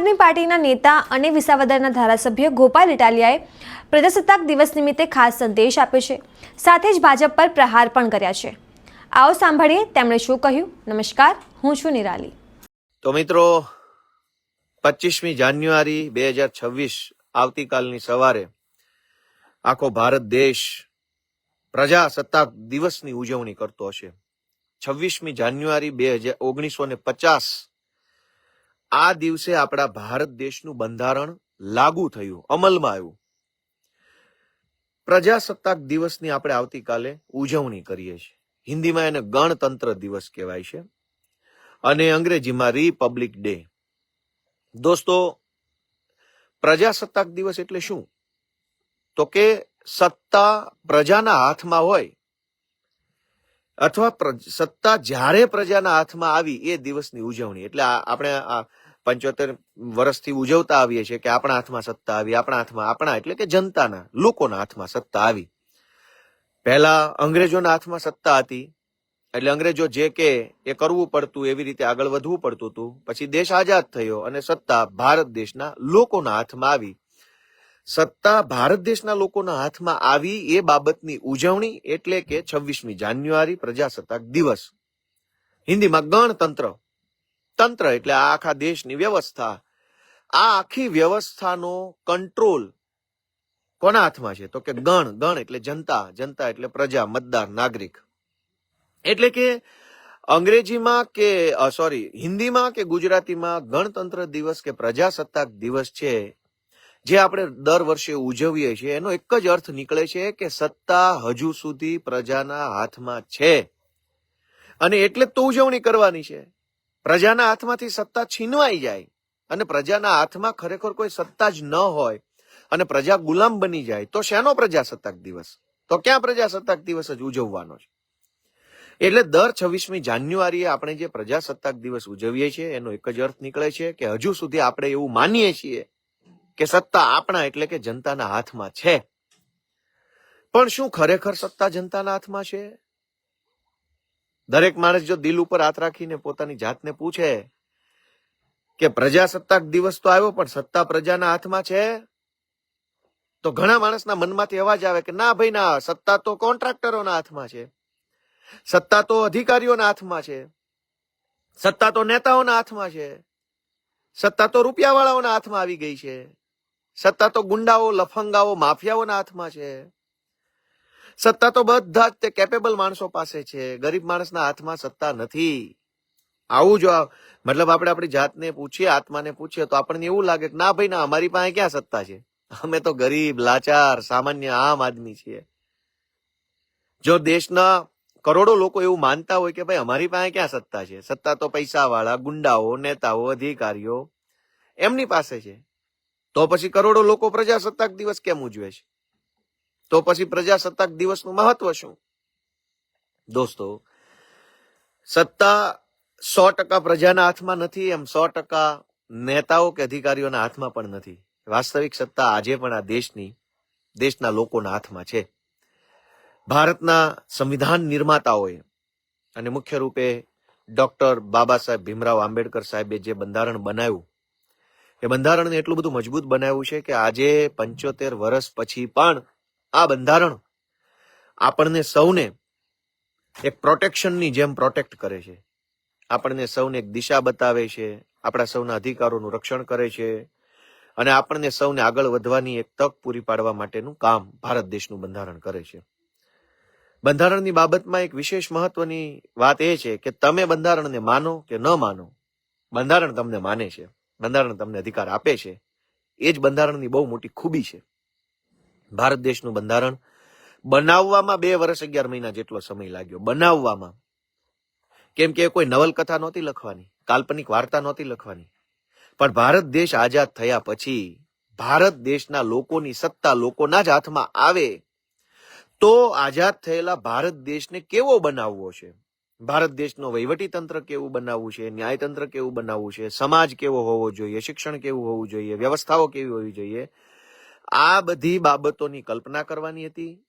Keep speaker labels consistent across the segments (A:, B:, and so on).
A: આદમી પાર્ટીના નેતા અને વિસાવદરના ધારાસભ્ય ગોપાલ ઇટાલિયાએ પ્રજાસત્તાક દિવસ નિમિત્તે ખાસ સંદેશ આપ્યો છે. સાથે જ ભાજપ પર પ્રહાર પણ કર્યા છે. આવો સાંભળીએ તેમણે શું કહ્યું. નમસ્કાર, હું છું નિરાલી.
B: તો મિત્રો પચીસમી જાન્યુઆરી બે હજાર છવ્વીસ આવતીકાલની સવારે આખો ભારત દેશ પ્રજાસત્તાક દિવસની ઉજવણી કરતો હશે. છવ્વીસમી જાન્યુઆરી બે હજાર ઓગણીસો ને પચાસ આ દિવસે આપણા ભારત દેશનું બંધારણ લાગુ થયું, અમલમાં આવ્યું. પ્રજાસત્તાક દિવસની આપણે આવતીકાલે ઉજવણી કરીએ છીએ. હિન્દીમાં એને ગણતંત્ર દિવસ કહેવાય છે. અને અંગ્રેજીમાં રિપબ્લિક ડે. દોસ્તો, પ્રજાસત્તાક દિવસ એટલે શું? તો કે સત્તા પ્રજાના હાથમાં હોય, અથવા સત્તા જ્યારે પ્રજાના હાથમાં આવી એ દિવસની ઉજવણી. એટલે આપણે આ પંચોતેર વર્ષથી ઉજવતા આવીએ છીએ કે આપણા હાથમાં સત્તા આવી, આપણા હાથમાં આપણા, એટલે કે જનતાના, લોકોના હાથમાં સત્તા આવી. પહેલા અંગ્રેજોના હાથમાં સત્તા હતી, એટલે અંગ્રેજો જે કે, એ કરવું પડતું, એવી રીતે આગળ વધવું પડતું હતું. પછી દેશ આઝાદ થયો અને સત્તા ભારત દેશના લોકોના હાથમાં આવી. સત્તા ભારત દેશના લોકોના હાથમાં આવી એ બાબતની ઉજવણી એટલે કે છવ્વીસમી જાન્યુઆરી પ્રજાસત્તાક દિવસ. હિન્દીમાં ગણતંત્ર. તંત્ર એટલે આ આખા દેશની વ્યવસ્થા. આ આખી વ્યવસ્થાનો કંટ્રોલ કોના હાથમાં છે? તો કે ગણ ગણ એટલે જનતા જનતા એટલે પ્રજા, મતદાર, નાગરિક. એટલે કે અંગ્રેજીમાં કે સોરી હિન્દીમાં કે ગુજરાતીમાં ગણતંત્ર દિવસ કે પ્રજાસત્તાક દિવસ છે, જે આપણે દર વર્ષે ઉજવીએ છીએ, એનો એક જ અર્થ નીકળે છે કે સત્તા હજુ સુધી પ્રજાના હાથમાં છે. અને એટલે જ તો ઉજવણી કરવાની છે. પ્રજાના હાથમાંથી સત્તા છીનવાઈ જાય અને પ્રજાના હાથમાં ખરેખર કોઈ સત્તા જ ન હોય અને પ્રજા ગુલામ બની જાય, તો શેનો પ્રજાસત્તાક દિવસ? તો ક્યાં પ્રજાસત્તાક દિવસ જ ઉજવવાનો છે? એટલે દર છવ્વીસમી જાન્યુઆરીએ આપણે જે પ્રજાસત્તાક દિવસ ઉજવીએ છીએ, એનો એક જ અર્થ નીકળે છે કે હજુ સુધી આપણે એવું માનીએ છીએ કે સત્તા આપણા એટલે કે જનતાના હાથમાં છે. પણ શું ખરેખર સત્તા જનતાના હાથમાં છે? દરેક માણસ જો દિલ ઉપર હાથ રાખીને પોતાની જાતને પૂછે કે પ્રજાસત્તાક દિવસ તો આવ્યો, પણ સત્તા પ્રજાના હાથમાં છે? તો ઘણા માણસના મનમાંથી અવાજ આવે કે, ના ભાઈ, ના, સત્તા તો કોન્ટ્રાક્ટરોના હાથમાં છે. સત્તા તો અધિકારીઓના હાથમાં છે. સત્તા તો નેતાઓના હાથમાં છે. સત્તા તો રૂપિયાવાળાઓના હાથમાં આવી ગઈ છે. સત્તા તો ગુંડાઓ, લફંગાઓ, માફિયાઓના હાથમાં છે. સત્તા તો બધા જ તે કેપેબલ માણસો પાસે છે. ગરીબ માણસના હાથમાં સત્તા નથી. આવું જો મતલબ આપણે આપણી જાતને પૂછીએ, આત્માને પૂછીએ, તો આપણને એવું લાગે કે ના ભાઈ, ના, અમારી પાસે ક્યાં સત્તા છે? અમે તો ગરીબ, લાચાર, સામાન્ય આમ આદમી છીએ. જો દેશના કરોડો લોકો એવું માનતા હોય કે ભાઈ, અમારી પાસે ક્યાં સત્તા છે? સત્તા તો પૈસા વાળા ગુંડાઓ, નેતાઓ, અધિકારીઓ એમની પાસે છે. તો પછી કરોડો લોકો પ્રજાસત્તાક દિવસ કેમ ઉજવે છે? તો પછી પ્રજાસત્તાક દિવસનું મહત્વ શું? દોસ્તો, સત્તા સો ટકા પ્રજાના હાથમાં નથી, એમ સો ટકા નેતાઓ કે અધિકારીઓના હાથમાં પણ નથી. વાસ્તવિક સત્તા આજે પણ આ દેશની, દેશના લોકોના હાથમાં છે. ભારતના સંવિધાન નિર્માતાઓએ અને મુખ્ય રૂપે ડોક્ટર બાબા સાહેબ ભીમરાવ આંબેડકર સાહેબે જે બંધારણ બનાવ્યું, એ બંધારણને એટલું બધું મજબૂત બનાવ્યું છે કે આજે પંચોતેર વર્ષ પછી પણ આ બંધારણ આપણને સૌને એક પ્રોટેક્શનની જેમ પ્રોટેક્ટ કરે છે. આપણને સૌને એક દિશા બતાવે છે, આપણા સૌના અધિકારોનું રક્ષણ કરે છે અને આપણને સૌને આગળ વધવાની એક તક પૂરી પાડવા માટેનું કામ ભારત દેશનું બંધારણ કરે છે. બંધારણની બાબતમાં એક વિશેષ મહત્વની વાત એ છે કે તમે બંધારણને માનો કે ન માનો, બંધારણ તમને માને છે, બંધારણ તમને અધિકાર આપે છે, એ જ બંધારણની બહુ મોટી ખૂબી છે. ભારત દેશનું બંધારણ બનાવવામાં બે વર્ષ અગિયાર મહિના જેટલો સમય લાગ્યો. બનાવવામાં. કેમ કે કોઈ નવલકથા નહોતી લખવાની, કાલ્પનિક વાર્તા નહોતી લખવાની. પણ ભારત દેશ આઝાદ થયા પછી ભારત દેશના લોકોની સત્તા લોકોના જ હાથમાં આવે તો આઝાદ થયેલા ભારત દેશને કેવો બનાવવો છે? ભારત દેશનો વહીવટી તંત્ર કેવું બનાવવું છે? ન્યાયતંત્ર કેવું બનાવવું છે? સમાજ કેવો હોવો જોઈએ? શિક્ષણ કેવું હોવું જોઈએ? વ્યવસ્થાઓ કેવી હોવી જોઈએ? આ બધી બાબતોની કલ્પના કરવાની હતી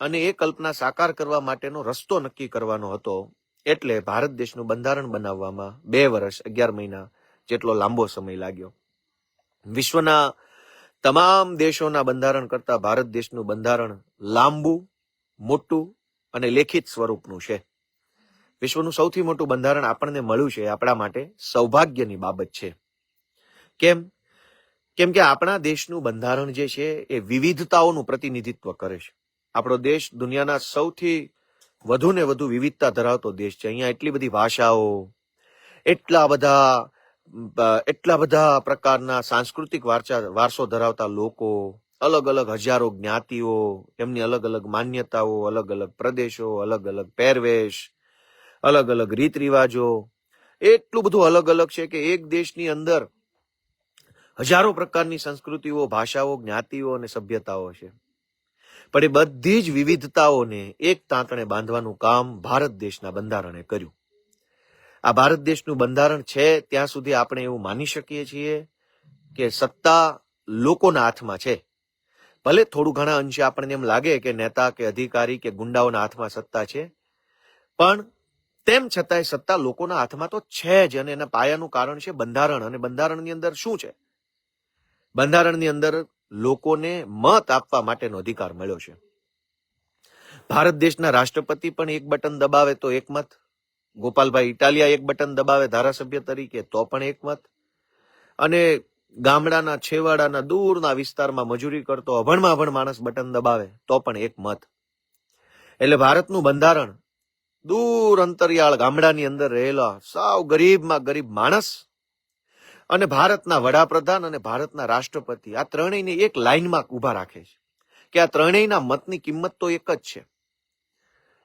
B: અને એ કલ્પના સાકાર કરવા માટેનો રસ્તો નક્કી કરવાનો હતો. એટલે ભારત દેશનું બંધારણ બનાવવામાં બે વર્ષ, અગિયાર મહિના જેટલો લાંબો સમય લાગ્યો. વિશ્વના તમામ દેશોના બંધારણ કરતા ભારત દેશનું બંધારણ લાંબુ, મોટું અને લેખિત સ્વરૂપનું છે. વિશ્વનું સૌથી મોટું બંધારણ આપણને મળ્યું છે આપણા માટે સૌભાગ્યની બાબત છે. કેમ? કેમ કે આપણા દેશનું બંધારણ જે છે એ વિવિધતાઓનું પ્રતિનિધિત્વ કરે છે. આપણો દેશ દુનિયાના સૌથી વધુ ને વધુ વિવિધતા ધરાવતો દેશ છે. અહીંયા એટલી બધી ભાષાઓ, એટલા બધા એટલા બધા પ્રકારના સાંસ્કૃતિક વારસા વારસો ધરાવતા લોકો, અલગ અલગ હજારો જ્ઞાતિઓ, એમની અલગ અલગ માન્યતાઓ, અલગ અલગ પ્રદેશો, અલગ અલગ પહેરવેશ, અલગ અલગ રીત રિવાજો, એટલું બધું અલગ અલગ છે કે એક દેશની અંદર હજારો પ્રકારની સંસ્કૃતિઓ, ભાષાઓ, જ્ઞાતિઓ અને સભ્યતાઓ છે. પણ એ બધી જ વિવિધતાઓને એક તાંતણે બાંધવાનું કામ ભારત દેશના બંધારણે કર્યું. આ ભારત દેશનું બંધારણ છે ત્યાં સુધી આપણે એવું માની શકીએ છીએ કે સત્તા લોકોના હાથમાં છે. ભલે થોડું ઘણા અંશે આપણને એમ લાગે કે નેતા કે અધિકારી કે ગુંડાઓના હાથમાં સત્તા છે, પણ તેમ છતાંય સત્તા લોકોના હાથમાં તો છે જ અને એના પાયાનું કારણ છે બંધારણ. અને બંધારણની અંદર શું છે? બંધારણની અંદર લોકોને મત આપવા માટેનો અધિકાર મળ્યો છે. ભારત દેશના રાષ્ટ્રપતિ પણ એક બટન દબાવે તો એક મત. ગોપાલભાઈ ઇટાલિયા એક બટન દબાવે ધારાસભ્ય તરીકે તો પણ એક મત. અને ગામડાના, છેવાડાના, દૂરના વિસ્તારમાં મજૂરી કરતો, અભણમાં અભણ માણસ બટન દબાવે તો પણ એક મત. એટલે ભારતનું બંધારણ દૂર અંતરિયાળ ગામડાની અંદર રહેલા સાવ ગરીબમાં ગરીબ માણસ અને ભારતના વડાપ્રધાન અને ભારતના રાષ્ટ્રપતિ આ ત્રણેયને એક લાઈનમાં ઊભા રાખે છે. કે આ ત્રણેયના મતની કિંમત તો એક જ છે.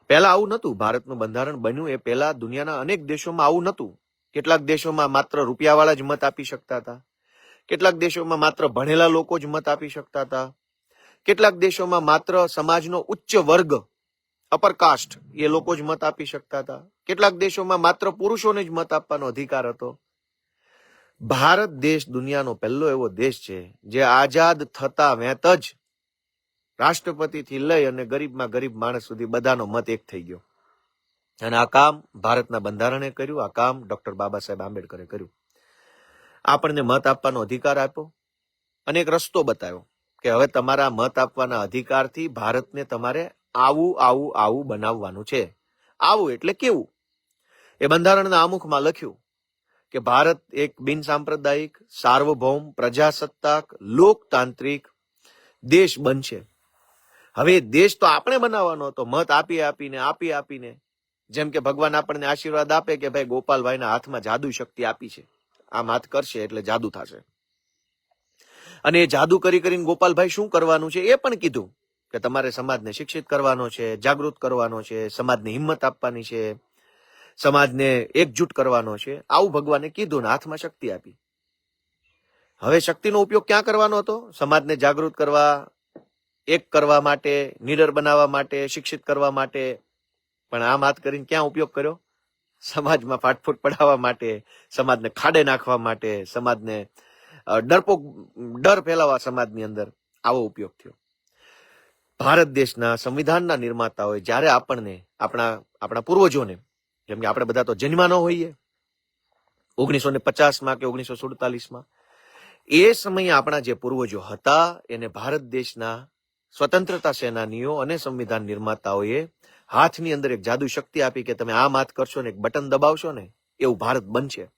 B: પહેલા આવું નહોતું. ભારતનું બંધારણ બન્યું એ પહેલા દુનિયાના અનેક દેશોમાં આવું નહોતું. કેટલાક દેશોમાં માત્ર રૂપિયાવાળા જ મત આપી શકતા હતા. કેટલાક દેશોમાં માત્ર ભણેલા લોકો જ મત આપી શકતા હતા. કેટલાક દેશોમાં માત્ર સમાજનો ઉચ્ચ વર્ગ અપર કાસ્ટ એ લોકો જ મત આપી શકતા હતા. કેટલાક દેશોમાં માત્ર પુરુષોને જ મત આપવાનો અધિકાર હતો. ભારત દેશ દુનિયાનો પહેલો એવો દેશ છે જે આઝાદ થતા વેત જ રાષ્ટ્રપતિથી લઈ અને ગરીબમાં ગરીબ માણસ સુધી બધાનો મત એક થઈ ગયો. અને આ કામ ભારતના બંધારણે કર્યું, આ કામ ડોક્ટર બાબા સાહેબ આંબેડકરે કર્યું. આપણને મત આપવાનો અધિકાર આપ્યો અને એક રસ્તો બતાવ્યો કે હવે તમારા મત આપવાના અધિકારથી ભારતને તમારે આવું આવું આવું બનાવવાનું છે. આવું એટલે કેવું? એ બંધારણના આમુખમાં લખ્યું કે ભારત એક બિન સાંપ્રદાયિક, સાર્વભૌમ, પ્રજાસત્તાક, લોકતાંત્રિક દેશ બનશે. હવે દેશ તો આપણે બનાવવાનો હતો. મત આપી આપીને આપી આપીને. જેમ કે ભગવાન આપણને આશીર્વાદ આપે કે ભાઈ ગોપાલભાઈના હાથમાં જાદુ શક્તિ આપી છે. આમ હાથ કરશે એટલે જાદુ થશે. અને એ જાદુ કરી કરીને ગોપાલભાઈ શું કરવાનું છે એ પણ કીધું કે તમારે સમાજને શિક્ષિત કરવાનો છે, જાગૃત કરવાનો છે, સમાજને હિંમત આપવાની છે. સમાજને એકજૂટ કરવાનો છે. આવું ભગવાને કીધું ને હાથમાં શક્તિ આપી. હવે શક્તિનો ઉપયોગ ક્યાં કરવાનો હતો? સમાજને જાગૃત કરવા, એક કરવા માટે, નિડર બનાવવા માટે, શિક્ષિત કરવા માટે. પણ આમ હાથ કરીને ક્યાં ઉપયોગ કર્યો? સમાજમાં ફાટફૂટ પડાવવા માટે, સમાજને ખાડે નાખવા માટે, સમાજને ડરપોક ડર ફેલાવવા સમાજની અંદર આવો ઉપયોગ થયો. ભારત દેશના સંવિધાનના નિર્માતાઓએ જ્યારે આપણને, આપણા આપણા પૂર્વજોને જેમ કે આપણે બધા તો જન્મા ન હોઈએ. ઓગણીસો ને પચાસમાં કે ઓગણીસો સુડતાલીસમાં એ સમયે આપણા જે પૂર્વજો હતા, એને ભારત દેશના સ્વતંત્રતા સેનાનીઓ અને સંવિધાન નિર્માતાઓએ હાથની અંદર એક જાદુ શક્તિ આપી કે તમે આમ હાથ કરશો ને એક બટન દબાવશો ને, એવું ભારત બનશે.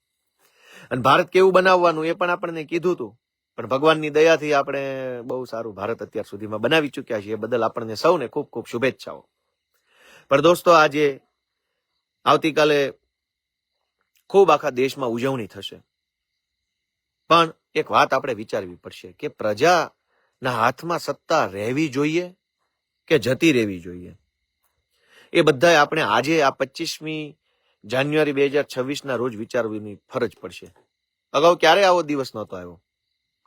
B: અને ભારત કેવું બનાવવાનું એ પણ આપણને કીધું હતું. પણ ભગવાનની દયાથી આપણે બહુ સારું ભારત અત્યાર સુધીમાં બનાવી ચૂક્યા છીએ એ બદલ આપણને સૌને ખૂબ ખૂબ શુભેચ્છાઓ. પણ દોસ્તો આજે આવતીકાલે ખૂબ આખા દેશમાં ઉજવણી થશે. પણ એક વાત આપણે વિચારવી પડશે કે પ્રજાના હાથમાં સત્તા રહેવી જોઈએ કે જતી રહેવી જોઈએ? એ બધાએ આપણે આજે આ પચીસમી જાન્યુઆરી બે હજાર છવ્વીસના રોજ વિચારવાની ફરજ પડશે. અગાઉ ક્યારે આવો દિવસ નહોતો આવ્યો?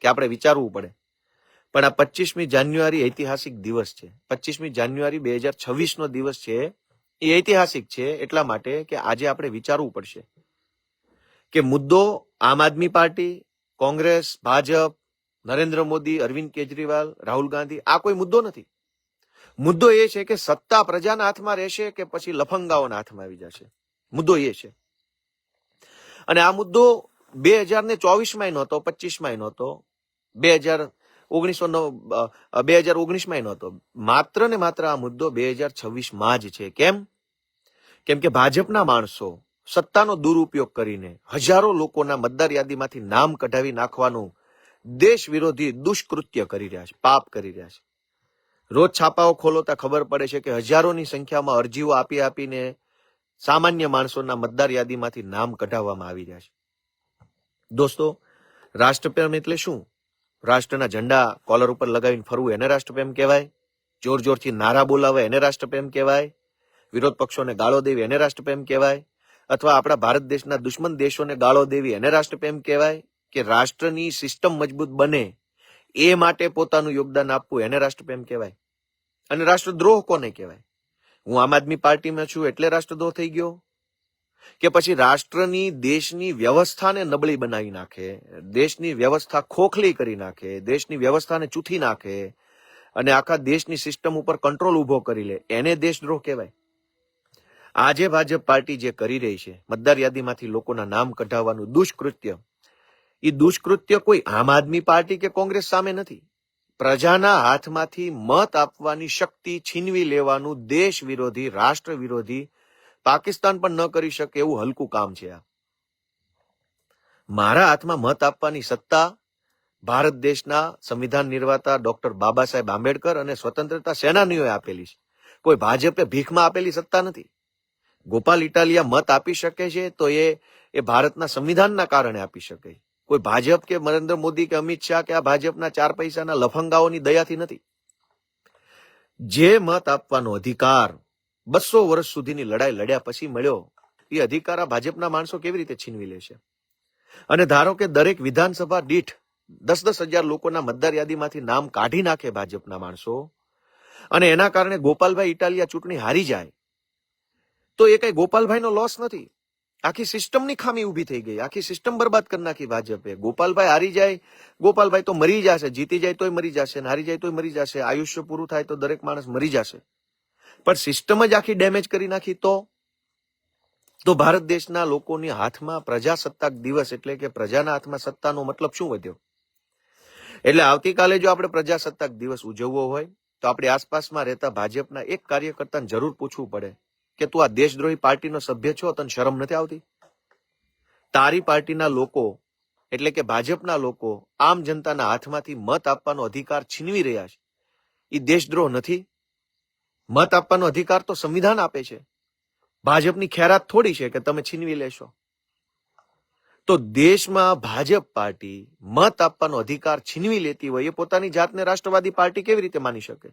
B: કે આપણે વિચારવું પડે? પણ આ પચીસમી જાન્યુઆરી ઐતિહાસિક દિવસ છે. પચીસમી જાન્યુઆરી બે હજાર છવ્વીસનો દિવસ છે એ ઐતિહાસિક છે એટલા માટે કે આજે આપણે વિચારવું પડશે કે મુદ્દો આમ આદમી પાર્ટી, કોંગ્રેસ, ભાજપ, નરેન્દ્ર મોદી, અરવિંદ કેજરીવાલ, રાહુલ ગાંધી, આ કોઈ મુદ્દો નથી. મુદ્દો એ છે કે સત્તા પ્રજાના હાથમાં રહેશે કે પછી લફંગાઓના હાથમાં આવી જશે. મુદ્દો એ છે. અને આ મુદ્દો બે હજાર ને ચોવીસમાં નહોતો પચીસમાં નહોતો, બે હજાર ઓગણીસો નો બે હજાર ઓગણીસમાં નહોતો. માત્ર ને માત્ર આ મુદ્દો બે હજાર છવ્વીસમાં જ છે. કેમ? કેમ કે ભાજપના માણસો સત્તાનો દુરુપયોગ કરીને હજારો લોકોના મતદાર યાદીમાંથી નામ કઢાવી નાખવાનું દેશ વિરોધી દુષ્કૃત્ય કરી રહ્યા છે, પાપ કરી રહ્યા છે. રોજ છાપાઓ ખોલોતા ખબર પડે છે કે હજારોની સંખ્યામાં અરજીઓ આપી આપીને સામાન્ય માણસોના મતદાર યાદીમાંથી નામ કઢાવવામાં આવી રહ્યા છે. દોસ્તો, રાષ્ટ્રપ્રેમ એટલે શું? રાષ્ટ્રના ઝંડા કોલર ઉપર લગાવીને ફરવું એને રાષ્ટ્રપ્રેમ કહેવાય? જોર જોરથી નારા બોલાવે એને રાષ્ટ્રપ્રેમ કહેવાય? વિરોધ પક્ષોને ગાળો દેવી એને રાષ્ટ્રપ્રેમ કહેવાય? અથવા આપણા ભારત દેશના દુશ્મન દેશોને ગાળો દેવી એને રાષ્ટ્રપ્રેમ કહેવાય? કે રાષ્ટ્રની સિસ્ટમ મજબૂત બને, એ માટે પોતાનું યોગદાન આપવું એને રાષ્ટ્રપ્રેમ કહેવાય? અને રાષ્ટ્રદ્રોહ કોને કહેવાય? હું આમ આદમી પાર્ટીમાં છું એટલે રાષ્ટ્રદ્રોહ થઈ ગયો? કે પછી રાષ્ટ્રની દેશની વ્યવસ્થાને નબળી બનાવી નાખે, દેશની વ્યવસ્થા ખોખલી કરી નાખે, દેશની વ્યવસ્થાને ચૂથી નાખે, અને આખા દેશની સિસ્ટમ ઉપર કંટ્રોલ ઊભો કરી લે, એને દેશદ્રોહ કહેવાય? આજે ભાજપ પાર્ટી જે કરી રહી છે, મતદાર યાદીમાંથી લોકોના નામ કઢાવવાનું દુષ્કૃત્ય. એ દુષ્કૃત્ય કોઈ આમ આદમી પાર્ટી કે કોંગ્રેસ સામે નથી. પ્રજાના હાથમાંથી મત આપવાની શક્તિ છીનવી લેવાનું દેશ વિરોધી, રાષ્ટ્ર વિરોધી, પાકિસ્તાન પણ ન કરી શકે એવું હલકું કામ છે આ. મારા હાથમાં મત આપવાની સત્તા ભારત દેશના સંવિધાન નિર્માતા ડોક્ટર બાબા સાહેબ આંબેડકર અને સ્વતંત્રતા સેનાનીઓએ આપેલી છે. કોઈ ભાજપે ભીખમાં આપેલી સત્તા નથી. ગોપાલ ઇટાલિયા મત આપી શકે છે તો એ એ ભારતના સંવિધાનના કારણે આપી શકે. કોઈ ભાજપ કે નરેન્દ્ર મોદી કે અમિત શાહ કે આ ભાજપના ચાર પૈસાના લફંગાઓની દયાથી નથી. જે મત આપવાનો અધિકાર બસો વર્ષ સુધીની લડાઈ લડ્યા પછી મળ્યો, એ અધિકાર આ ભાજપના માણસો કેવી રીતે છીનવી લેશે અને ધારો કે દરેક વિધાનસભા દીઠ દસ દસ હજાર લોકોના મતદાર યાદીમાંથી નામ કાઢી નાખે ભાજપના માણસો, અને એના કારણે ગોપાલભાઈ ઇટાલિયા ચૂંટણી હારી જાય તો એ કઈ ગોપાલભાઈનો લોસ નથી. આખી સિસ્ટમની ખામી ઊભી થઈ ગઈ. આખી સિસ્ટમ બરબાદ કરી નાખી ભાજપે. ગોપાલભાઈ હારી જાય, ગોપાલભાઈ તો મરી જશે. જીતી જાય તોય મરી જશે અને હારી જાય તોય મરી જશે. આયુષ્ય પૂરું થાય તો દરેક માણસ મરી જશે. પણ સિસ્ટમ જ આખી ડેમેજ કરી નાખી તો? તો ભારત દેશના લોકોની હાથમાં પ્રજાસત્તાક દિવસ એટલે કે પ્રજાના હાથમાં સત્તાનો મતલબ શું વધ્યો? એટલે આવતીકાલે જો આપણે પ્રજાસત્તાક દિવસ ઉજવવો હોય, તો આપણી આસપાસમાં રહેતા ભાજપના એક કાર્યકર્તાને જરૂર પૂછવું પડે. કે તું આ દેશદ્રોહી પાર્ટીનો સભ્ય છો, તને શરમ નથી આવતી? તારી પાર્ટીના લોકો, એટલે કે ભાજપના લોકો, આમ જનતાના હાથમાંથી મત આપવાનો અધિકાર છીનવી રહ્યા છે. એ દેશદ્રોહ નથી. મત આપવાનો અધિકાર તો સંવિધાન આપે છે. ભાજપની ખેરાત થોડી છે કે તમે છીનવી લેશો. તો દેશમાં ભાજપ પાર્ટી મત આપવાનો અધિકાર છીનવી લેતી હોય એ પોતાની જાતને રાષ્ટ્રવાદી પાર્ટી કેવી રીતે માની શકે?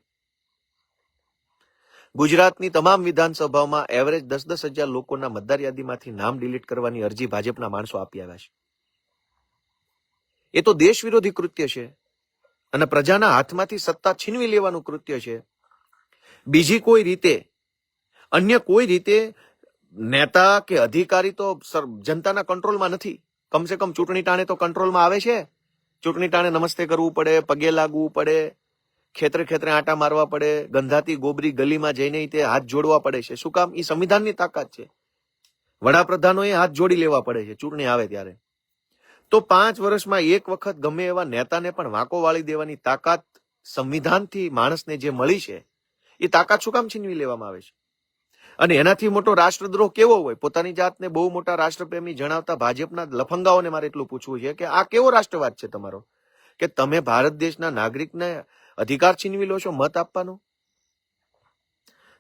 B: ગુજરાતની તમામ વિધાનસભાઓમાં એવરેજ દસ દસ હજાર લોકોના મતદાર યાદીમાંથી નામ ડિલીટ કરવાની અરજી ભાજપના માણસો આપી આવ્યા છે. એ તો દેશ વિરોધી કૃત્ય છે અને પ્રજાના હાથમાંથી સત્તા છીનવી લેવાનું કૃત્ય છે. બીજી કોઈ રીતે, અન્ય કોઈ રીતે નેતા કે અધિકારી તો જનતાના કંટ્રોલમાં નથી. કમસે કમ ચૂંટણી ટાણે તો કંટ્રોલમાં આવે છે. ચૂંટણી ટાણે નમસ્તે કરવું પડે, પગે લાગવું પડે. ખેતરે ખેતરે આટા મારવા પડે, ગંધાતી ગોબરી ગલીમાં જઈને તે હાથ જોડવા પડે છે. શું કામ? એ સંવિધાનની તાકાત છે. વડાપ્રધાનોએ હાથ જોડી લેવા પડે છે. ચૂંટણી આવે ત્યારે. તો પાંચ વર્ષમાં એક વખત ગમે એવા નેતાને પણ વાંકો વાળી દેવાની તાકાત સંવિધાનથી માણસને જે મળી છે એ તાકાત શું કામ છીનવી લેવામાં આવે છે? અને એનાથી મોટો રાષ્ટ્રદ્રોહ કેવો હોય? પોતાની જાતને બહુ મોટા રાષ્ટ્રપ્રેમી જણાવતા ભાજપના લફંગાઓને મારે એટલું પૂછવું છે કે આ કેવો રાષ્ટ્રવાદ છે તમારો? કે તમે ભારત દેશના નાગરિકને અધિકાર છીનવી લો છો, મત આપવાનો?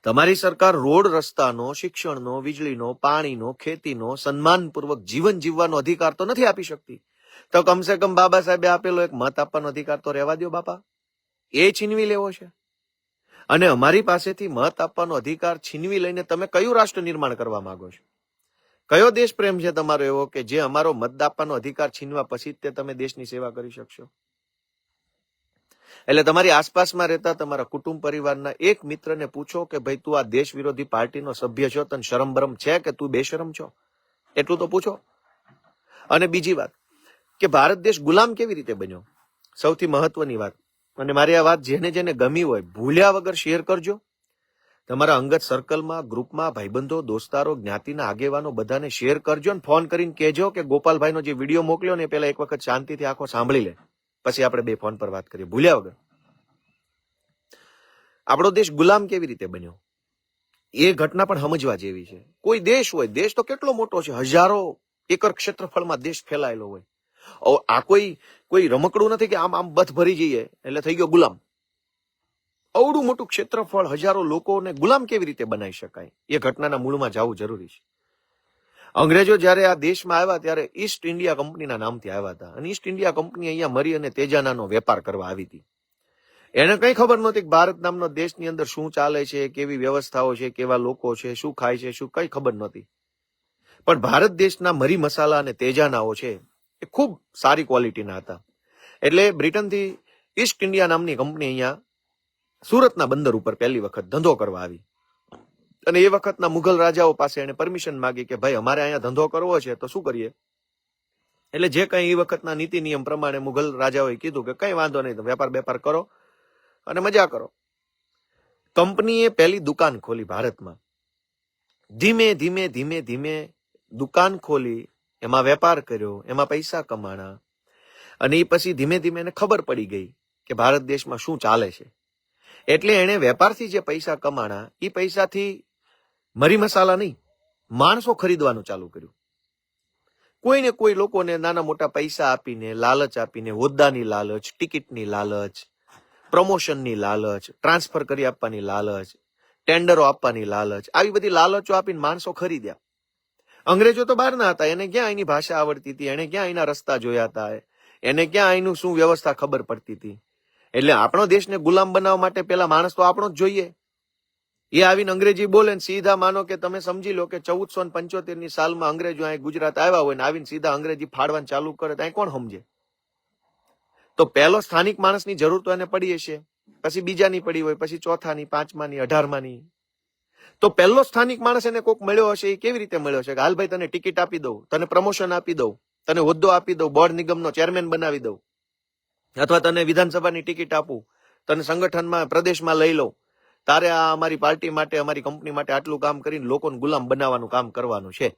B: તમારી સરકાર રોડ રસ્તાનો, શિક્ષણનો, વીજળીનો, પાણીનો, ખેતીનો સન્માનપૂર્વક જીવન જીવવાનો અધિકાર તો નથી આપી શકતી. તો કમસે કમ બાબા સાહેબે આપેલો એક મત આપવાનો અધિકાર તો રહેવા દો બાપા. એ છીનવી લેવો છે. અને અમારી પાસેથી મત આપવાનો અધિકાર છીનવી લઈને તમે કયું રાષ્ટ્ર નિર્માણ કરવા માંગો છો? કયો દેશ પ્રેમ છે તમારો એવો કે જે અમારો મત આપવાનો અધિકાર છીનવા પછી તે તમે દેશની સેવા કરી શકશો? એટલે તમારી આસપાસમાં રહેતા તમારા કુટુંબ પરિવારના એક મિત્રને પૂછો કે ભાઈ તું આ દેશ વિરોધી પાર્ટીનો સભ્ય છો, તને શરમ બરમ છે કે તું બેશરમ છો? એટલું તો પૂછો. અને બીજી વાત, કે ભારત દેશ ગુલામ કેવી રીતે બન્યો? સૌથી મહત્વની વાત, અને મારી આ વાત જેને જેને ગમી હોય, ભૂલ્યા વગર શેર કરજો. તમારા અંગત સર્કલમાં ગ્રુપમાં ભાઈબંધો, દોસ્તારો, જ્ઞાતિના આગેવાનો બધાને શેર કરજો ને ફોન કરીને કહેજો કે ગોપાલભાઈનો જે વીડિયો મોકલ્યો ને પેલા એક વખત શાંતિથી આખો સાંભળી લે. પછી આપણે બે ફોન પર વાત કરીએ. ભૂલ્યા વગર. આપણો દેશ ગુલામ કેવી રીતે બન્યો? એ ઘટના પણ સમજવા જેવી છે. કોઈ દેશ હોય, દેશ તો કેટલો મોટો છે. હજારો એકર ક્ષેત્રફળમાં દેશ ફેલાયેલો હોય. આ કોઈ કોઈ રમકડું નથી કે આમ આમ બથ ભરી જઈએ એટલે થઈ ગયો ગુલામ. અવડું મોટું ક્ષેત્રફળ હજારો લોકોને ગુલામ કેવી રીતે બનાવી શકાય? એ ઘટનાના મૂળમાં જવું જરૂરી છે. અંગ્રેજો જ્યારે આ દેશમાં આવ્યા ત્યારે ઈસ્ટ ઇન્ડિયા કંપનીના નામથી આવ્યા હતા. અને ઈસ્ટ ઇન્ડિયા કંપની અહીંયા મરી અને તેજાનાનો વેપાર કરવા આવી હતી. એને કઈ ખબર નહોતી ભારત નામનો દેશની અંદર શું ચાલે છે, કેવી વ્યવસ્થાઓ છે, કેવા લોકો છે, શું ખાય છે, શું કઈ ખબર નહોતી. પણ ભારત દેશના મરી મસાલા અને તેજાનાઓ છે એ ખૂબ સારી ક્વોલિટીના હતા. એટલે બ્રિટનથી ઈસ્ટ ઇન્ડિયા નામની કંપની અહીંયા સુરતના બંદર ઉપર પહેલી વખત ધંધો કરવા આવી. અને એ વખતના મુઘલ રાજાઓ પાસે એને પરમિશન માગી કે ભાઈ, અમારે અહીંયા ધંધો કરવો છે, તો શું કરીએ? એટલે જે કઈ એ વખતના નીતિ નિયમ પ્રમાણે મુઘલ રાજાઓએ કીધું કે કઈ વાંધો નહીં વેપાર બેપાર કરો અને મજા કરો. કંપનીએ પહેલી દુકાન ખોલી ભારતમાં. ધીમે ધીમે ધીમે ધીમે દુકાન ખોલી, એમાં વેપાર કર્યો, એમાં પૈસા કમાણા. અને એ પછી ધીમે ધીમે એને ખબર પડી ગઈ કે ભારત દેશમાં શું ચાલે છે. એટલે એણે વેપારથી જે પૈસા કમાણા એ પૈસાથી મરી મસાલા નહીં. માણસો ખરીદવાનું ચાલુ કર્યું. કોઈને કોઈ લોકોને નાના મોટા પૈસા આપીને લાલચ આપીને હોદ્દાની લાલચ, ટિકિટની લાલચ, પ્રમોશનની લાલચ, ટ્રાન્સફર કરી આપવાની લાલચ, ટેન્ડરો આપવાની લાલચ, આવી બધી લાલચો આપીને માણસો ખરીદ્યા. અંગ્રેજો તો બહારના હતા, એને ક્યાં એની ભાષા આવડતી હતી, એને ક્યાં એના રસ્તા જોયા હતા, એને ક્યાં એનું શું વ્યવસ્થા ખબર પડતી હતી. એટલે આપણો દેશને ગુલામ બનાવવા માટે પેલા માણસ તો આપણો જ જોઈએ. એ આવીને અંગ્રેજી બોલે ને સીધા માનો કે તમે સમજી લો કે ચૌદસો ને પંચોતેરની સાલમાં અંગ્રેજો અહીં ગુજરાત આવ્યા હોય ને આવીને સીધા અંગ્રેજી ફાડવાનું ચાલુ કરે તો કોણ સમજે? તો પહેલો સ્થાનિક માણસની જરૂર તો એને પડી હશે. પછી બીજાની પડી હોય, પછી ચોથાની, પાંચમાની, અઢારમાની. તો પહેલો સ્થાનિક માણસ એને કોક મળ્યો હશે, એ કેવી રીતે મળ્યો છે કે હાલ ભાઈ તને ટિકિટ આપી દઉં, તને પ્રમોશન આપી દઉં, તને હોદ્દો આપી દઉં, બોર્ડ નિગમનો ચેરમેન બનાવી દઉં. અથવા તને વિધાનસભાની ટિકિટ આપું, તને સંગઠનમાં, પ્રદેશમાં લઈ લઉં. તારે આ અમારી પાર્ટી માટે, અમારી કંપની માટે આટલું કામ કરીને લોકોને ગુલામ બનાવવાનું કામ કરવાનું છે.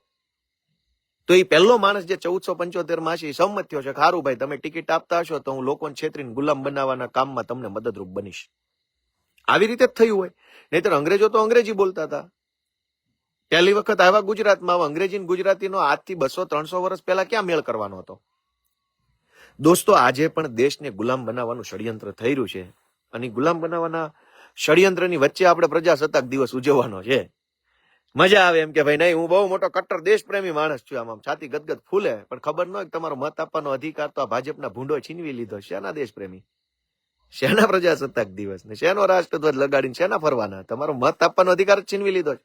B: તો એ પહેલો માણસ જે ચૌદસો પંચોતેરમાં છે એ સંમત થયો છે ખારું ભાઈ, તમે ટિકિટ આપતા હશો તો હું લોકોને છેતરીને ગુલામ બનાવવાના કામમાં તમને મદદરૂપ બનીશ. આવી રીતે જ થયું હોય. નહીતર અંગ્રેજો તો અંગ્રેજી બોલતા હતા. પહેલી વખત આવ્યા ગુજરાતમાં અંગ્રેજી ગુજરાતીનો આજથી બસો ત્રણસો વર્ષ પહેલા ક્યાં મેળ કરવાનો હતો? દોસ્તો, આજે પણ દેશને ગુલામ બનાવવાનું ષડયંત્ર થઈ રહ્યું છે. અને ગુલામ બનાવવાના ષડયંત્રની વચ્ચે આપણે પ્રજાસત્તાક દિવસ ઉજવવાનો છે. મજા આવે એમ કે ભાઈ નહીં, હું બહુ મોટો કટ્ટર દેશપ્રેમી માણસ છું, આમ છાતી ગદગદ ફૂલે, પણ ખબર ન હોય કે તમારો મત આપવાનો અધિકાર તો આ ભાજપના ભૂંડો છીનવી લીધો. શેના દેશપ્રેમી? શેના પ્રજાસત્તાક દિવસ? ને શેનો રાષ્ટ્રધ્વજ લગાડીને શેના ફરવાના? તમારો મત આપવાનો અધિકાર છીનવી લીધો છે.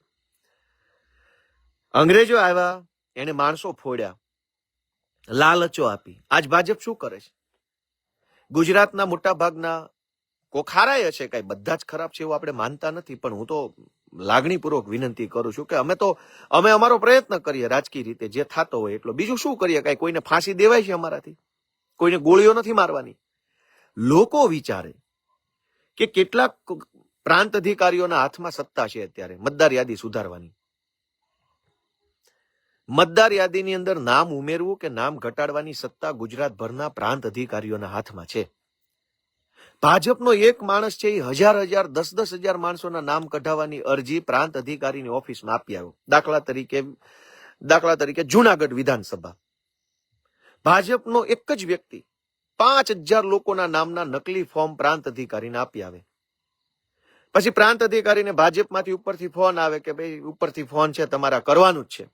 B: અંગ્રેજો આવ્યા, એને માણસો ફોડ્યા, લાલચો આપી. આજ ભાજપ શું કરે છે? ગુજરાતના મોટા ભાગના કોખારાય હશે, કઈ બધા જ ખરાબ છે એવું આપણે માનતા નથી, પણ હું તો લાગણીપૂર્વક વિનંતી કરું છું કે અમે તો, અમે અમારો પ્રયત્ન કરીએ રાજકીય રીતે, જે થતો હોય એટલો. બીજું શું કરીએ? કઈ કોઈને ફાંસી દેવાય છે અમારાથી? કોઈને ગોળીઓ નથી મારવાની? લોકો વિચારે કે કેટલાક પ્રાંત અધિકારીઓના હાથમાં સત્તા છે અત્યારે, મતદાર યાદી સુધારવાની. મતદાર યાદીની અંદર નામ ઉમેરવું કે નામ ઘટાડવાની સત્તા ગુજરાતભરના પ્રાંત અધિકારીઓના હાથમાં છે? ભાજપનો એક માણસ છે એ હજાર હજાર, દસ દસ હજાર માણસોના નામ કઢાવવાની અરજી પ્રાંત અધિકારીની ઓફિસમાં આપી આવ્યો. દાખલા તરીકે દાખલા તરીકે જુનાગઢ વિધાનસભા. ભાજપનો એક જ વ્યક્તિ પાંચ હજાર લોકોના નામના નકલી ફોર્મ પ્રાંત અધિકારીને આપી આવે. પછી પ્રાંત અધિકારીને ભાજપમાંથી ઉપરથી ફોન આવે કે ભાઈ, ઉપરથી ફોન છે, તમારા કરવાનું જ છે.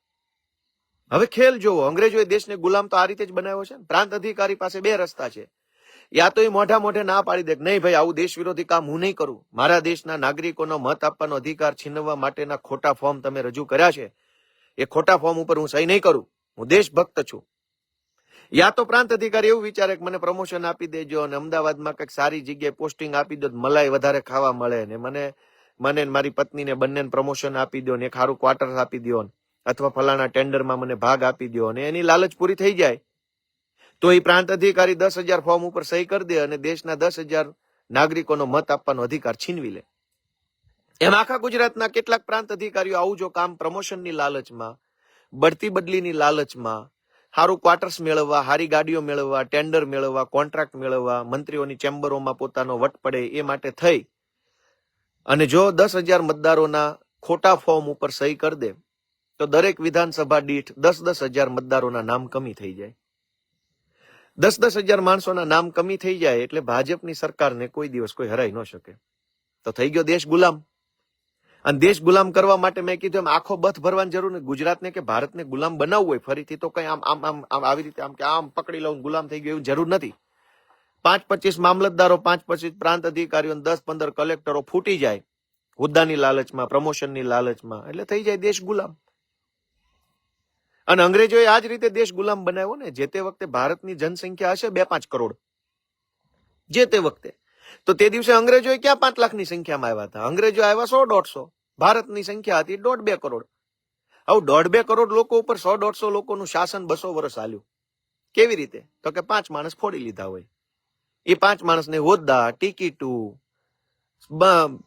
B: હવે ખેલ જોવો અંગ્રેજોએ દેશને ગુલામ તો આ રીતે જ બનાવ્યો છે પ્રાંત અધિકારી પાસે બે રસ્તા છે. યા તો એ મોઢા મોઢે ના પાડી દે નહીં ભાઈ, આવું દેશ વિરોધી કામ હું નહીં કરું. મારા દેશના નાગરિકોનો મત આપવાનો અધિકાર છીનવવા માટેના ખોટા ફોર્મ તમે રજૂ કર્યા છે. એ ખોટા ફોર્મ ઉપર હું સહી નહીં કરું. હું દેશભક્ત છું. યા તો પ્રાંત અધિકારી એવું વિચારે કે મને પ્રમોશન આપી દેજો અને અમદાવાદમાં કંઈક સારી જગ્યાએ પોસ્ટિંગ આપી દો મલાઈ વધારે ખાવા મળે ને મને મને મારી પત્નીને બંનેને પ્રમોશન આપી દો ને એક સારું ક્વાર્ટર આપી દો અથવા ફલાણા ટેન્ડરમાં મને ભાગ આપી દો અને એની લાલચ પૂરી થઈ જાય. તો એ પ્રાંત અધિકારી દસ હજાર ફોર્મ ઉપર સહી કરી દે અને દેશના દસ હજાર નાગરિકોનો મત આપવાનો અધિકાર છીનવી લે. એમ આખા ગુજરાતના કેટલાક પ્રાંત અધિકારીઓ આવું જો કામ પ્રમોશનની લાલચમાં, બઢતી બદલીની લાલચમાં સારું ક્વાર્ટર્સ મેળવવા સારી ગાડીઓ મેળવવા ટેન્ડર મેળવવા કોન્ટ્રાક્ટ મેળવવા, મંત્રીઓની ચેમ્બરોમાં પોતાનો વટ પડે એ માટે થઈ. અને જો દસ હજાર મતદારોના ખોટા ફોર્મ ઉપર સહી કરી દે, તો દરેક વિધાનસભા દીઠ દસ દસ હજાર મતદારોના નામ કમી થઈ જાય. દસ દસ હજાર માણસોના નામ કમી થઈ જાય એટલે ભાજપની સરકારને કોઈ દિવસ કોઈ હરાઈ ન શકે. તો થઈ ગયો દેશ ગુલામ. અને દેશ ગુલામ કરવા માટે મેં કીધું એમ આખો બથ ભરવાની જરૂર નથી. ગુજરાતને કે ભારતને ગુલામ બનાવવું હોય ફરીથી તો કઈ આમ આમ આમ આમ આવી રીતે આમ કે આમ પકડી લઉં ગુલામ થઈ ગયું એવું જરૂર નથી. પાંચ પચીસ મામલતદારો પાંચ પચીસ પ્રાંત અધિકારીઓ દસ પંદર કલેક્ટરો ફૂટી જાય. હોદ્દાની લાલચમાં, પ્રમોશનની લાલચમાં. એટલે થઈ જાય દેશ ગુલામ. અને અંગ્રેજોએ આ જ રીતે દેશ ગુલામ બનાવ્યો ને, જે તે વખતે ભારતની જનસંખ્યા હશે બે પાંચ કરોડ. જે તે વખતે. તો તે દિવસે અંગ્રેજોએ ક્યાં પાંચ લાખની સંખ્યામાં આવ્યા હતા? અંગ્રેજો આવ્યા સો દોઢસો. ભારતની સંખ્યા હતી દોઢ બે કરોડ. આવું દોઢ બે કરોડ લોકો ઉપર સો દોઢસો લોકોનું શાસન બસો વર્ષ હાલ્યું. કેવી રીતે? તો કે પાંચ માણસ ફોડી લીધા હોય. એ પાંચ માણસને હોદ્દા, ટિકિટું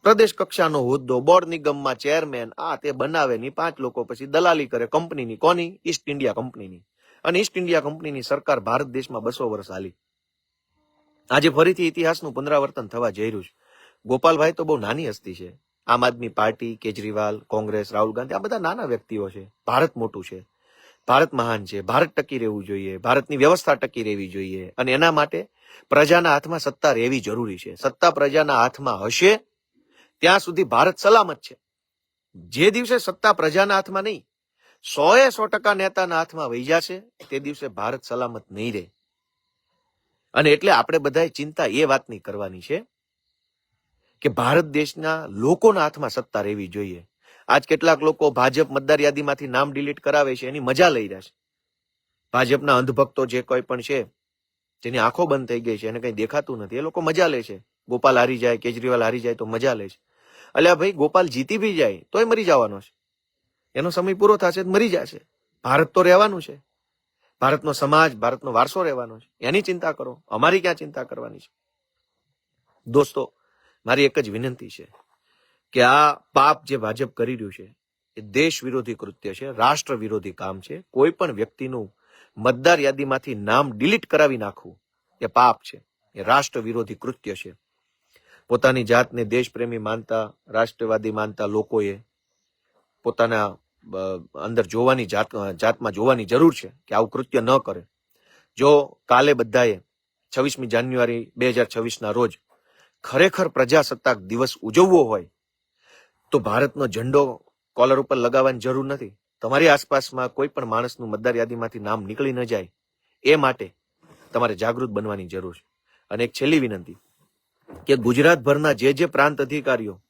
B: પ્રદેશ કક્ષાનો હોદ્દો, બોર્ડ નિગમમાં ચેરમેન, આ તે બનાવે ની પાંચ લોકો પછી દલાલી કરે કંપનીની. કોની? ઈસ્ટ ઇન્ડિયા કંપનીની. અને ઈસ્ટ ઇન્ડિયા કંપનીની સરકાર ભારત દેશમાં બસો વર્ષ હાલી. આજે ફરીથી ઇતિહાસનું પુનરાવર્તન થવા જઈ રહ્યું છે. ગોપાલભાઈ તો બહુ નાની હસ્તી છે. આમ આદમી પાર્ટી, કેજરીવાલ, કોંગ્રેસ, રાહુલ ગાંધી, આ બધા નાના વ્યક્તિઓ છે. ભારત મોટું છે. ભારત મહાન છે, ભારત ટકી રહેવું જોઈએ, ભારતની વ્યવસ્થા ટકી રહેવી જોઈએ અને એના માટે પ્રજાના હાથમાં સત્તા રહેવી જરૂરી છે. સત્તા પ્રજાના હાથમાં હશે, ત્યાં સુધી ભારત સલામત છે. જે દિવસે સત્તા પ્રજાના હાથમાં નહીં સો એ સો ટકા નેતાના હાથમાં વહી જશે તે દિવસે ભારત સલામત નહીં રહે. અને એટલે આપણે બધાએ ચિંતા એ વાતની કરવાની છે કે ભારત દેશના લોકોના હાથમાં સત્તા રહેવી જોઈએ. આજ કેટલાક લોકો ભાજપ મતદાર યાદીમાંથી નામ ડિલીટ કરાવે છે, એની મજા લઈ રહ્યા છે. ભાજપના અંધભક્તો જે કોઈ પણ છે જેની આંખો બંધ થઈ ગઈ છે, એને કઈ દેખાતું નથી. એ લોકો મજા લે છે. ગોપાલ હારી જાય, કેજરીવાલ હારી જાય તો મજા લે છે. અલ્યા ભાઈ, ગોપાલ જીતી બી જાય, તોય મરી જવાનો છે. એનો સમય પૂરો થશે મરી જશે. ભારત તો રહેવાનું છે. ભારતનો સમાજ, ભારતનો વારસો રહેવાનો છે. એની ચિંતા કરો. અમારી ક્યાં ચિંતા કરવાની છે? દોસ્તો, મારી એક જ વિનંતી છે. કે આ પાપ જે ભાજપ કરી રહ્યું છે, એ દેશ વિરોધી કૃત્ય છે, રાષ્ટ્ર વિરોધી કામ છે. કોઈ પણ વ્યક્તિનું મતદાર યાદીમાંથી નામ ડિલીટ કરાવી નાખવું, એ પાપ છે. એ રાષ્ટ્ર વિરોધી કૃત્ય છે. પોતાની જાતને દેશપ્રેમી માનતા, રાષ્ટ્રવાદી માનતા લોકોએ પોતાના અંદર જોવાની જાત જાતમાં જોવાની જરૂર છે કે આવું કૃત્ય ન કરે. જો કાલે બધાએ છવ્વીસમી જાન્યુઆરી બે હજાર છવ્વીસના રોજ ખરેખર પ્રજાસત્તાક દિવસ ઉજવવો હોય તો ભારતનો ઝંડો કોલર ઉપર લગાવવાની જરૂર નથી. તમારી આસપાસમાં કોઈ પણ માણસનું મતદાર યાદીમાંથી નામ નીકળી ન જાય. એ માટે તમારે જાગૃત બનવાની જરૂર છે. અને એક છેલ્લી વિનંતી કે ગુજરાતભરના જે જે પ્રાંત અધિકારીઓ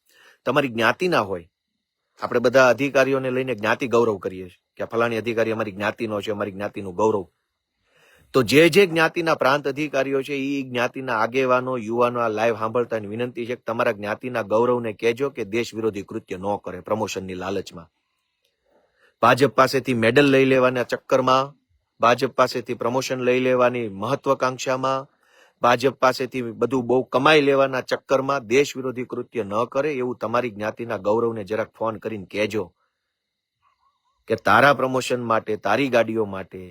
B: તમારી જ્ઞાતિના હોય, આપણે બધા અધિકારીઓને લઈને જ્ઞાતિ ગૌરવ કરીએ છીએ. કે ફલાણી અધિકારી અમારી જ્ઞાતિનો છે, અમારી જ્ઞાતિનું ગૌરવ. તો જે જે જ્ઞાતિના પ્રાંત અધિકારીઓ છે એ જ્ઞાતિના આગેવાનો, યુવાનો આ લાઈવ સાંભળતાની વિનંતી છે કે તમારા જ્ઞાતિના ગૌરવને કહેજો કે દેશ વિરોધી કૃત્ય ન કરે પ્રમોશનની લાલચમાં. ભાજપ પાસેથી મેડલ લઈ લેવાના ચક્કરમાં, ભાજપ પાસેથી પ્રમોશન લઈ લેવાની મહત્વકાંક્ષામાં, ભાજપ પાસેથી બધું બહુ કમાઈ લેવાના ચક્કરમાં દેશ વિરોધી કૃત્ય ન કરે એવું તમારી જ્ઞાતિના ગૌરવને જરાક ફોન કરીને કહેજો કે તારા પ્રમોશન માટે, તારી ગાડીઓ માટે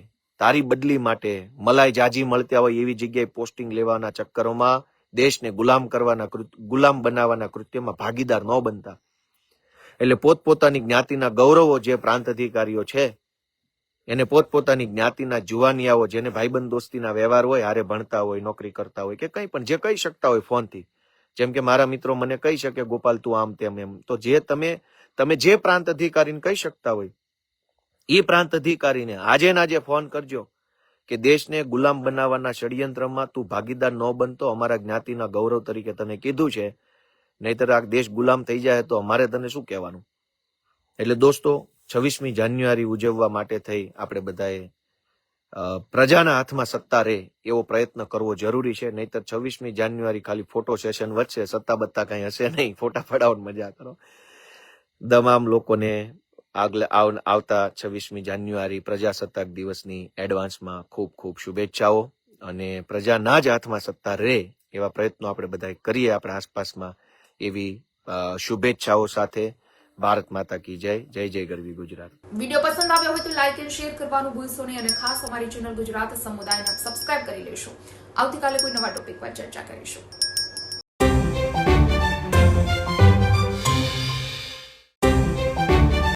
B: તારી બદલી માટે મલાઈ જાજી મળતા હોય એવી જગ્યાએ પોસ્ટિંગ લેવાના ચક્કરોમાં દેશને ગુલામ કરવાના ગુલામ બનાવવાના કૃત્યમાં ભાગીદાર ન બનતા. એટલે પોતપોતાની જ્ઞાતિના ગૌરવો જે પ્રાંત અધિકારીઓ છે, એને પોતપોતાની જ્ઞાતિના જુવાનિયાઓ જેને ભાઈબંધ દોસ્તીના વ્યવહાર હોય, હારે ભણતા હોય, નોકરી કરતા હોય કે કંઈ પણ જે કહી શકતા હોય ફોનથી. જેમ કે મારા મિત્રો મને કહી શકે, ગોપાલ, તું આમ તેમ એમ. તો જે તમે તમે જે પ્રાંત અધિકારીને કહી શકતા હોય એ પ્રાંત અધિકારીને આજે ને આજે ફોન કરજો કે દેશને ગુલામ બનાવવાના ષડયંત્રમાં તું ભાગીદાર ન બનતો અમારા જ્ઞાતિના ગૌરવ તરીકે તને કીધું છે. નહીતર આ દેશ ગુલામ થઈ જાય તો અમારે તને શું કહેવાનું? એટલે દોસ્તો, છવ્વીસમી જાન્યુઆરી ઉજવવા માટે થઈ આપણે બધાએ પ્રજાના હાથમાં સત્તા રહે એવો પ્રયત્ન કરવો જરૂરી છે. નહીતર છવ્વીસમી જાન્યુઆરી ખાલી ફોટો સેશન વધશે, સત્તા બત્તા કઈ હશે નહીં. ફોટા પડાવવાની મજા કરો. તમામ લોકોને આગલે આવ- આવતા છવ્વીસમી જાન્યુઆરી પ્રજાસત્તાક દિવસની એડવાન્સમાં ખૂબ ખૂબ શુભેચ્છાઓ. અને પ્રજાના જ હાથમાં સત્તા રહે એવા પ્રયત્નો આપણે બધા કરીએ આપણા આસપાસમાં એવી શુભેચ્છાઓ સાથે. ભારત માતા કી જય. જય જય ગરવી ગુજરાત.
C: વીડિયો પસંદ આવ્યો હોય તો લાઇક એન્ડ શેર કરવાનું ભૂલશો નહીં અને ખાસ અમારી ચેનલ ગુજરાત સમુદાયને સબસ્ક્રાઇબ કરી લેશો. આવતીકાલે કોઈ નવા ટોપિક પર ચર્ચા કરીશું.